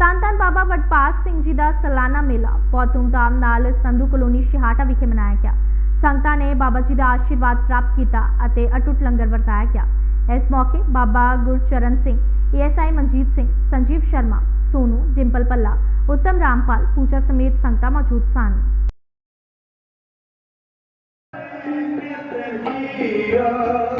ਧੰਨ ਧੰਨ ਬਾਬਾ ਵਡਭਾਗ ਸਿੰਘ ਜੀ ਦਾ ਸਾਲਾਨਾ ਮੇਲਾ। ਬਹੁਤ ਧੂਮਧਾਮ ਨਾਲ ਸੰਧੂ ਕਲੋਨੀ ਸ਼ਿਹਾਟਾ ਵਿਖੇ ਮਨਾਇਆ ਗਿਆ। ਸੰਗਤਾਂ ਨੇ ਬਾਬਾ ਜੀ ਦਾ ਆਸ਼ੀਰਵਾਦ ਪ੍ਰਾਪਤ ਕੀਤਾ ਅਤੇ ਅਟੁੱਟ ਲੰਗਰ ਵਰਤਾਇਆ ਗਿਆ। ਇਸ ਮੌਕੇ ਬਾਬਾ ਗੁਰਚਰਨ ਸਿੰਘ ਏਐਸਆਈ ਮਨਜੀਤ ਸਿੰਘ, ਸੰਜੀਵ ਸ਼ਰਮਾ, ਸੋਨੂ, ਡਿੰਪਲ ਪੱਲਾ ਉੱਤਮ ਰਾਮਪਾਲ, ਪੂਜਾ ਸਮੇਤ ਸੰਗਤਾਂ ਮੌਜੂਦ ਸਨ। ਭਗਤ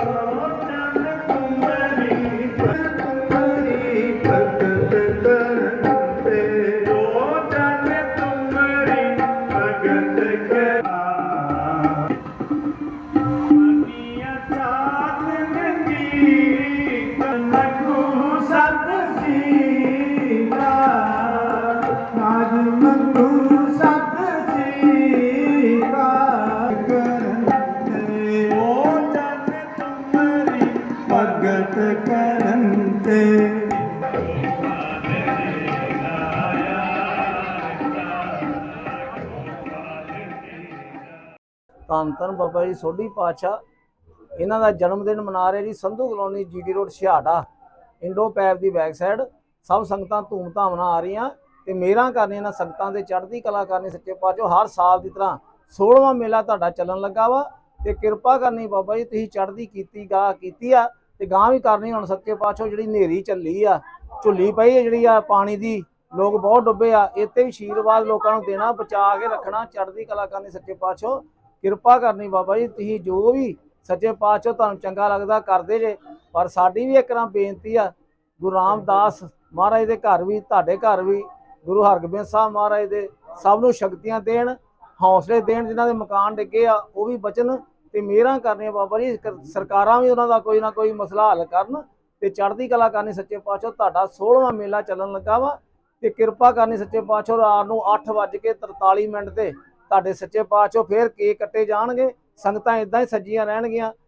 ਧੰਨ ਧੰਨ ਬਾਬਾ ਜੀ, ਸੋਢੀ ਪਾਤਸ਼ਾਹ। ਇਹਨਾਂ ਦਾ ਜਨਮ ਦਿਨ ਮਨਾ ਰਹੇ ਜੀ Sandhu colony GT road Chheharta Indo ਪੈਪ ਦੀ ਬੈਕ ਸਾਈਡ ਸਭ ਸੰਗਤਾਂ ਧੂਮ-ਧਾਮ ਨਾਲ ਆ ਰਹੀਆਂ ਤੇ ਮੇਰਾ ਕਰਨੀਆਂ ਇਹਨਾਂ ਸੰਗਤਾਂ ਦੇ ਚੜ੍ਹਦੀ ਕਲਾ ਕਰਨੀ ਸੱਚੇ ਪਾਤਸ਼ਾਹ, ਹਰ ਸਾਲ ਦੀ ਤਰ੍ਹਾਂ 16ਵਾਂ ਮੇਲਾ ਤੁਹਾਡਾ ਚੱਲਣ ਲੱਗਾ ਵਾ ਤੇ ਕਿਰਪਾ ਕਰਨੀ ਬਾਬਾ ਜੀ, ਤੁਸੀਂ ਚੜ੍ਹਦੀ ਕੀਤੀ ਗਾ ਕੀਤੀ ਆ ਤੇ ਗਾਂ ਵੀ ਕਰਨੀ ਹੁਣ ਸੱਚੇ ਪਾਤਸ਼ਾਹ, ਜਿਹੜੀ ਨੇਰੀ ਚੱਲੀ ਆ, ਝੁੱਲੀ ਪਈ ਆ ਜਿਹੜੀ ਆ ਪਾਣੀ ਦੀ, ਲੋਕ ਬਹੁਤ ਡੁੱਬੇ ਆ, ਇੱਥੇ ਵੀ ਆਸ਼ੀਰਵਾਦ ਲੋਕਾਂ ਨੂੰ ਦੇਣਾ, ਬਚਾ ਕੇ ਰੱਖਣਾ, ਚੜ੍ਹਦੀ ਕਲਾ ਕਰਨੀ ਸੱਚੇ ਪਾਤਸ਼ਾਹ, ਕਿਰਪਾ ਕਰਨੀ ਬਾਬਾ ਜੀ, ਤੁਸੀਂ ਜੋ ਵੀ ਸੱਚੇ ਪਾਤਸ਼ਾਹ ਤੁਹਾਨੂੰ ਚੰਗਾ ਲੱਗਦਾ ਕਰਦੇ ਜੇ ਪਰ ਸਾਡੀ ਵੀ ਇੱਕ ਨਾ ਬੇਨਤੀ ਆ, ਗੁਰੂ ਰਾਮਦਾਸ ਮਹਾਰਾਜ ਦੇ ਘਰ ਵੀ, ਤੁਹਾਡੇ ਘਰ ਵੀ, ਗੁਰੂ ਹਰਗੋਬਿੰਦ ਸਾਹਿਬ ਮਹਾਰਾਜ ਦੇ ਸਭ ਨੂੰ ਸ਼ਕਤੀਆਂ ਦੇਣ, ਹੌਸਲੇ ਦੇਣ, ਜਿਨ੍ਹਾਂ ਦੇ ਮਕਾਨ ਡਿੱਗੇ ਆ, ਉਹ ਵੀ ਬਚਨ ਤੇ ਮਿਹਰਾਂ ਕਰਨੀਆਂ ਬਾਬਾ ਜੀ ਕਰ- ਸਰਕਾਰਾਂ ਵੀ ਉਹਨਾਂ ਦਾ ਕੋਈ ਨਾ ਕੋਈ ਮਸਲਾ ਹੱਲ ਕਰਨ ਤੇ ਚੜ੍ਹਦੀ ਕਲਾ ਕਰਨੀ ਸੱਚੇ ਪਾਤਸ਼ਾਹ, ਤੁਹਾਡਾ 16ਵਾਂ ਮੇਲਾ ਚੱਲਣ ਲੱਗਾ ਵਾ ਤੇ ਕਿਰਪਾ ਕਰਨੀ ਸੱਚੇ ਪਾਤਸ਼ਾਹ, ਰਾਤ ਨੂੰ 8:43 ਮਿੰਟ ਤੇ ਤੁਹਾਡੇ ਸੱਚੇ ਪਾਤਸ਼ਾਹ ਫੇਰ ਕੇਕ ਕੱਟੇ ਜਾਣਗੇ, ਸੰਗਤਾਂ ਇਦਾਂ ਹੀ ਸੱਜੀਆਂ ਰਹਿਣਗੀਆਂ